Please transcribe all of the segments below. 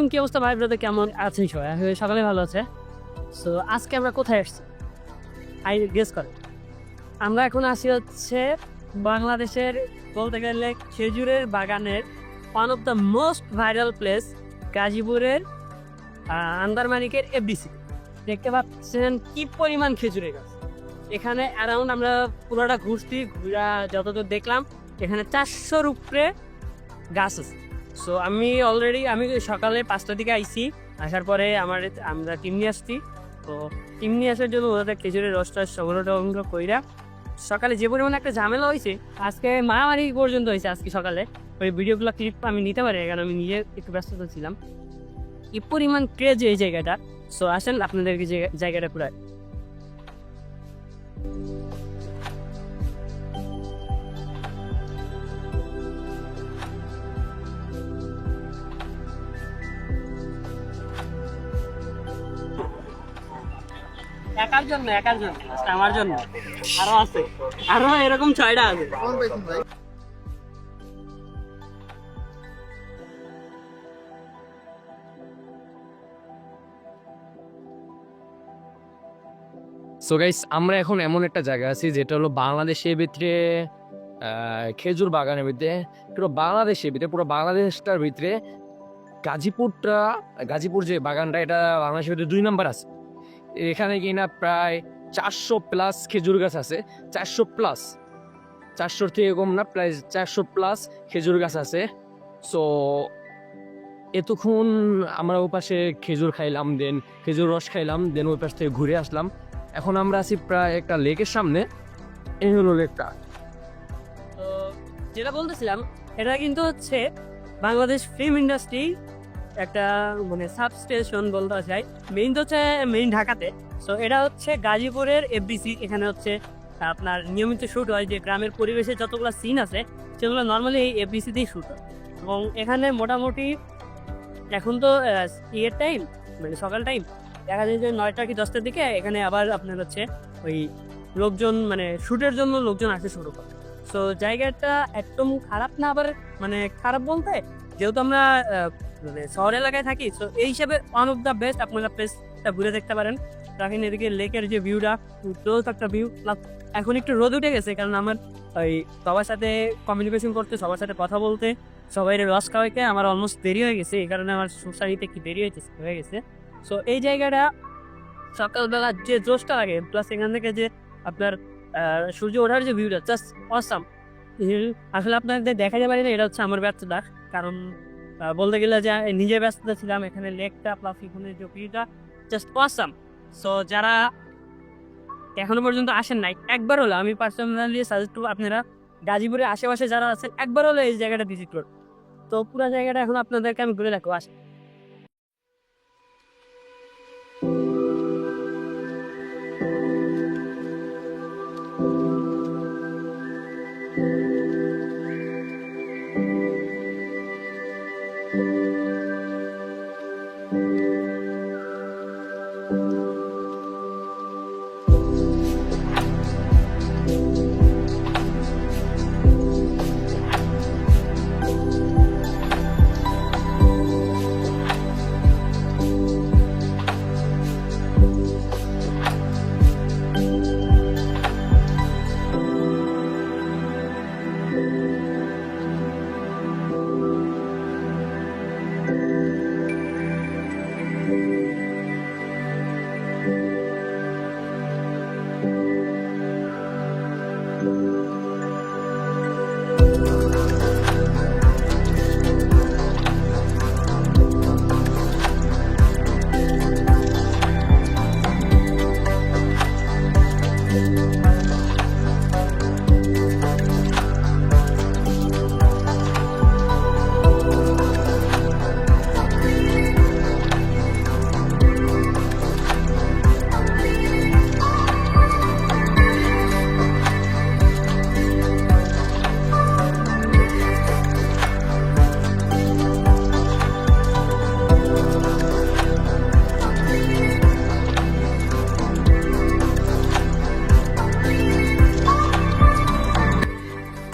আসসালামু আলাইকুম কি অবস্থা ভাই ব্রাদার, কেমন? আছেন সবাই সকালে ভালো আছে। সো আজকে আমরা কোথায় আসছি? আই গেস করে। আমরা এখন আসি হচ্ছে বাংলাদেশের বলতে গেলে খেজুরের বাগানের one of the most viral place গাজীপুরের আন্দারমানিকের এফডিসি দেখতে পাচ্ছেন কি পরিমাণ খেজুরের গাছ। এখানে অ্যারাউন্ড আমরা পুরোটা ঘুরছি, ঘুরা যতদূর দেখলাম, এখানে চারশোর উপরে গাছ আছে। সো আমি অলরেডি আমি সকালে পাঁচটার দিকে আইছি। আসার পরে আমার আমরা টিম নিয়ে আসছি। তো টিম নিয়ে আসার জন্য ওদের খেজুরের রসটা সংগ্রহ টংগ্রহ কইরা সকালে যে পরিমাণে একটা ঝামেলা হয়েছে আজকে মারামারি পর্যন্ত হয়েছে আজকে সকালে। ওই ভিডিওগুলো ক্লিপ আমি নিতে পারি, কারণ আমি নিজে একটু ব্যস্ত ছিলাম। কি পরিমাণ ক্রেজ এই জায়গাটা? সো আসেন আপনাদেরকে জায়গাটা পুরো জন্য? একার জন্য। আমার জন্য। আরও আছে। আরও এরকম ছয়টা আছে। সো গাইস আমরা এখন এমন একটা জায়গা আছি যেটা হলো বাংলাদেশের ভিতরে খেজুর বাগানের ভিতরে, পুরো বাংলাদেশের ভিতরে, পুরো বাংলাদেশটার ভিতরে গাজীপুরটা, গাজীপুর যে বাগানটা, এটা বাংলাদেশের ভিতরে দুই নম্বর আছে। এখানে কিনা প্রায় চারশো প্লাস খেজুর গাছ আছে। চারশো প্লাস চারশোর থেকে কম না, প্রায় চারশো প্লাস খেজুর গাছ আছে। সো এতক্ষণ আমরা ওই পাশে খেজুর খাইলাম দেন খেজুর রস খাইলাম দেন ওই পাশ থেকে ঘুরে আসলাম। এখন আমরা আছি প্রায় একটা লেকের সামনে। এই হলো লেকটা। যেটা বলতেছিলাম, এটা কিন্তু হচ্ছে বাংলাদেশ ফিল্ম ইন্ডাস্ট্রি একটা মানে সাবস্টেশন বলতে চাই। মেইন তো হচ্ছে মেইন ঢাকাতে। সো এটা হচ্ছে গাজীপুরের এফবিসি এখানে হচ্ছে আপনার নিয়মিত শ্যুট হয়। যে গ্রামের পরিবেশে যতগুলো সিন আছে, সেগুলো নর্মালি এই এফবিসিতেই শ্যুট হয়। এবং এখানে মোটামুটি এখন তো ইয়ের টাইম মানে সকাল টাইম দেখা যায় যে নয়টা কি দশটার দিকে এখানে আবার আপনার হচ্ছে ওই লোকজন মানে শ্যুটের জন্য লোকজন আসে শুরু করে। সো জায়গাটা একদম খারাপ না, আবার মানে খারাপ বলতে, যেহেতু আমরা মানে শহর এলাকায় থাকি তো এই হিসাবে ওয়ান অফ দ্য বেস্ট আপনারা প্লেসটা ঘুরে দেখতে পারেন। দেখেন এদিকে লেকের যে ভিউটা ক্লোজ একটা ভিউ এখন একটু রোদ উঠে গেছে, কারণ আমার ওই সবার সাথে কমিউনিকেশন করতে, সবার সাথে কথা বলতে, সবাই রস খাওয়াইতে আমার অলমোস্ট দেরি হয়ে গেছে, এই কারণে আমার সোসাইটিতে কি দেরি হয়েছে হয়ে গেছে। সো এই জায়গাটা সকালবেলা যে জোশটা লাগে প্লাস এখান থেকে যে আপনার সূর্য ওঠার যে ভিউটা জাস্ট অসাম আসলে আপনাদের দেখা যাবে না, এটা হচ্ছে আমার ব্যর্থতা, কারণ বলতে গেলে যে নিজে ব্যস্ত ছিলাম, এখানে লেকটা প্লাস এখানে যে ভিউটা জাস্ট অসাম সো যারা এখনও পর্যন্ত আসেন নাই, একবার হলো আমি পার্সোনালি সাজেস্ট করব আপনারা গাজীপুরের আশেপাশে যারা আছেন, একবার হলো এই জায়গাটা ভিজিট করুন। তো পুরো জায়গাটা এখন আপনাদেরকে আমি ঘুরে রাখব আসেন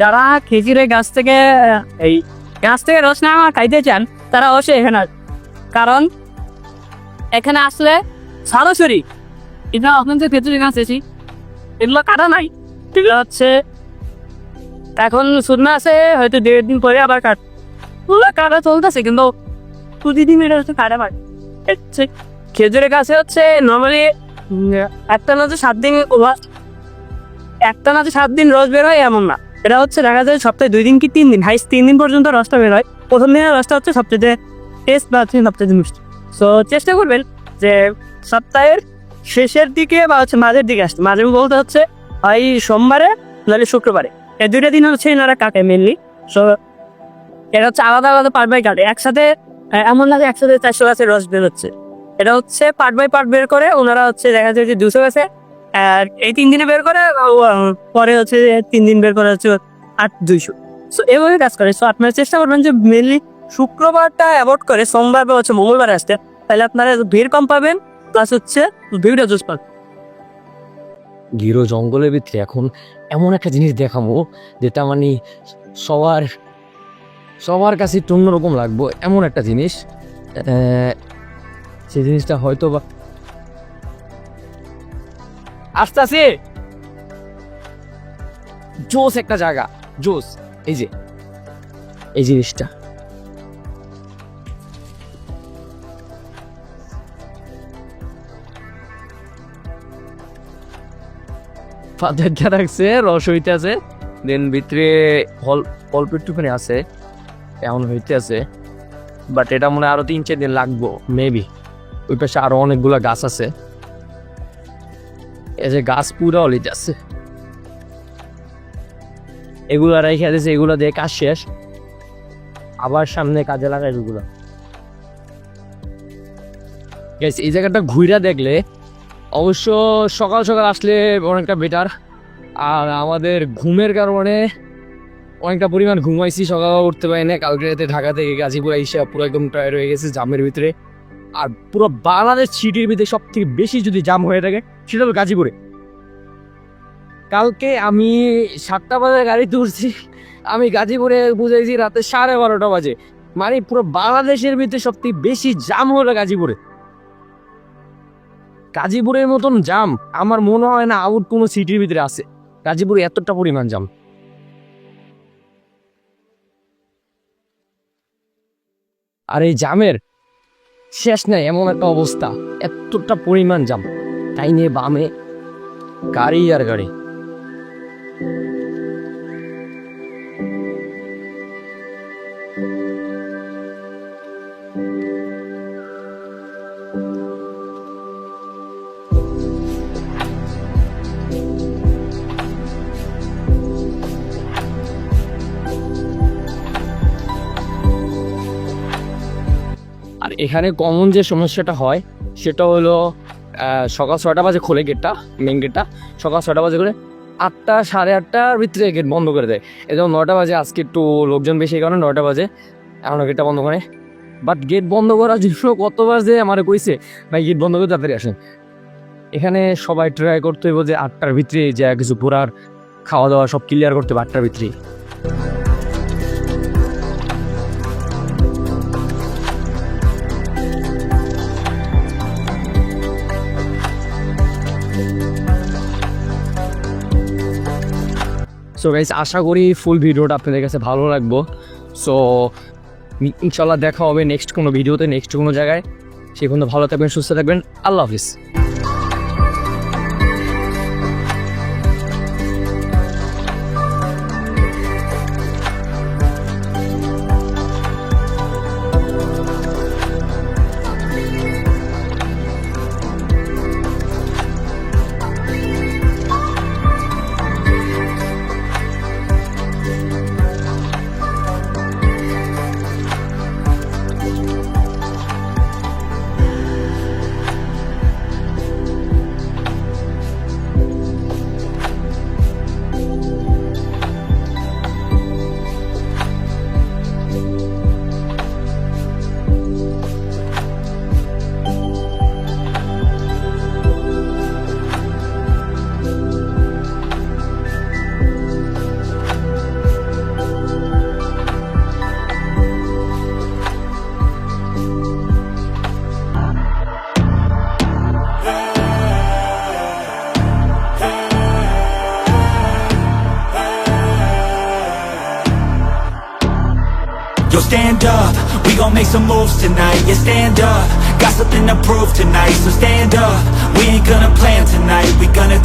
যারা খেজুরের গাছ থেকে, এই গাছ থেকে রস না খাইতে চান, তারা অবশ্যই এখানে কারণ এখানে আসলে সরাসরি এটা আপনাদের ভেতরে গাছ এসি এগুলো কাটা নাই। এগুলো হচ্ছে, এখন শুকনো আছে, হয়তো দেড় দিন পরে আবার কাট পুরো কাটা চলতেছে, কিন্তু প্রতিদিন এটা হচ্ছে কাটা পায় খেজুরের গাছে হচ্ছে নর্মালি একটা না যে সাত দিন একটা না যে সাত দিন রস বের হয় এমন না। এটা হচ্ছে দেখা যায় সপ্তাহে দুই দিন কি তিন দিন? হাইস তিন দিন পর্যন্ত রসটা বের হয়। প্রথম দিনের রসটা হচ্ছে সবচেয়ে টেস্ট বা হচ্ছে সবচেয়ে মিষ্টি। সো চেষ্টা করবেন যে সপ্তাহের শেষের দিকে বা হচ্ছে মাঝের দিকে আসতে। মাঝে বলতে হচ্ছে হয় সোমবারে নাহলে শুক্রবারে। এই দুইটা দিন হচ্ছে এনারা কাটে মেনলি সো এটা হচ্ছে আলাদা আলাদা পার্ট বাই কাটে একসাথে এমন লাগে একসাথে চারশো গাছের রস বের হচ্ছে। এটা হচ্ছে পার্ট বাই পার্ট বের করে ওনারা হচ্ছে দেখা যায় যে দুশো গাছে এই তিন দিনে বের করে পরে হচ্ছে তিন দিন বের করে হচ্ছে আট, দুইশো। সো এভাবে কাজ করে। সো আপনারা চেষ্টা করবেন যে মেনলি শুক্রবারটা অ্যাভয়েড করে, সোমবার বা হচ্ছে মঙ্গলবার আসতে। তাহলে আপনারা ভিড় কম পাবেন প্লাস হচ্ছে ভিড়টা জুস পাবেন। গিরো জঙ্গলের ভিতরে এখন এমন একটা জিনিস দেখাবো, যেটা মানে সবার সবার কাছে একটু অন্যরকম লাগবো। এমন একটা জিনিস সেই জিনিসটা হয়তো বা আস্তে আস্তে জোস একটা জায়গা। জোস, এই যে। এই জিনিসটা। পাথরটা রাখছে রস হইতে আছে। দেন ভিতরে হল, অল্প একটুখানি আছে। এমন হইতে আছে। বাট এটা মনে হয় আরও তিন চার দিন লাগবো। মেবি ওই পাশে আরও অনেকগুলা গাছ আছে। যে গাছ পুরা অলিতে আছে। এগুলা রেখে দিয়েছে এগুলো দিয়ে কাজ শেষ। আবার সামনে কাজে লাগাই এগুলো। এই জায়গাটা ঘুইরা দেখলে অবশ্য সকাল সকাল আসলে অনেকটা বেটার আর আমাদের ঘুমের কারণে অনেকটা পরিমাণ ঘুমাইছি, সকাল উঠতে পারি না কালকে রাতে ঢাকা থেকে গাজীপুর এসে পুরো একদম টায়ার হয়ে গেছে, জামের ভিতরে। আর পুরো বাংলাদেশ সিটির ভিতরে সব থেকে বেশি যদি জাম হয়ে থাকে, সেটা হলো গাজীপুরে। কালকে আমি সাতটা বাজে গাড়ি তুলছি, আমি গাজীপুরে বুঝাইছি রাতে সাড়ে বারোটা বাজে। মানে পুরো বাংলাদেশের ভিতরে সব থেকে বেশি জাম হলো গাজীপুরে। গাজীপুরের মতন জাম, আমার মনে হয় না আউট কোনো সিটির ভিতরে আছে। গাজীপুরে এতটা পরিমাণ জাম। আর এই জামের শেষ নেই এমন একটা অবস্থা। এতটা পরিমাণ জাম তাই নিয়ে বামে গাড়ি আর গাড়ি। এখানে কমন যে সমস্যাটা হয়, সেটা হলো সকাল ছয়টা বাজে খোলে গেটটা মেন গেটটা সকাল ছটা বাজে করে আটটা, সাড়ে আটটার ভিতরে গেট বন্ধ করে দেয়। এবং নটা বাজে, আজকে একটু লোকজন বেশি কারণে নটা বাজে। এখন গেটটা বন্ধ করে বাট গেট বন্ধ করার জন্য কত বাজে আমার কইছে, ভাই গেট বন্ধ করে তাড়াতাড়ি আসেন। এখানে সবাই ট্রাই করতে হইব যে আটটার ভিতরে যা কিছু পুরার খাওয়া দাওয়া সব ক্লিয়ার করতে হবে, আটটার ভিতরে সো গাইজ আশা করি ফুল ভিডিওটা আপনাদের কাছে ভালো লাগবো। সো ইনশাল্লাহ দেখা হবে নেক্সট কোনো ভিডিওতে নেক্সট কোনো জায়গায়। সেই পর্যন্ত ভালো থাকবেন, সুস্থ থাকবেন। আল্লাহ হাফিজ। Stand up, we gon' make some moves tonight. Yeah, stand up, got something to prove tonight. So stand up, we ain't gonna plan tonight. We gonna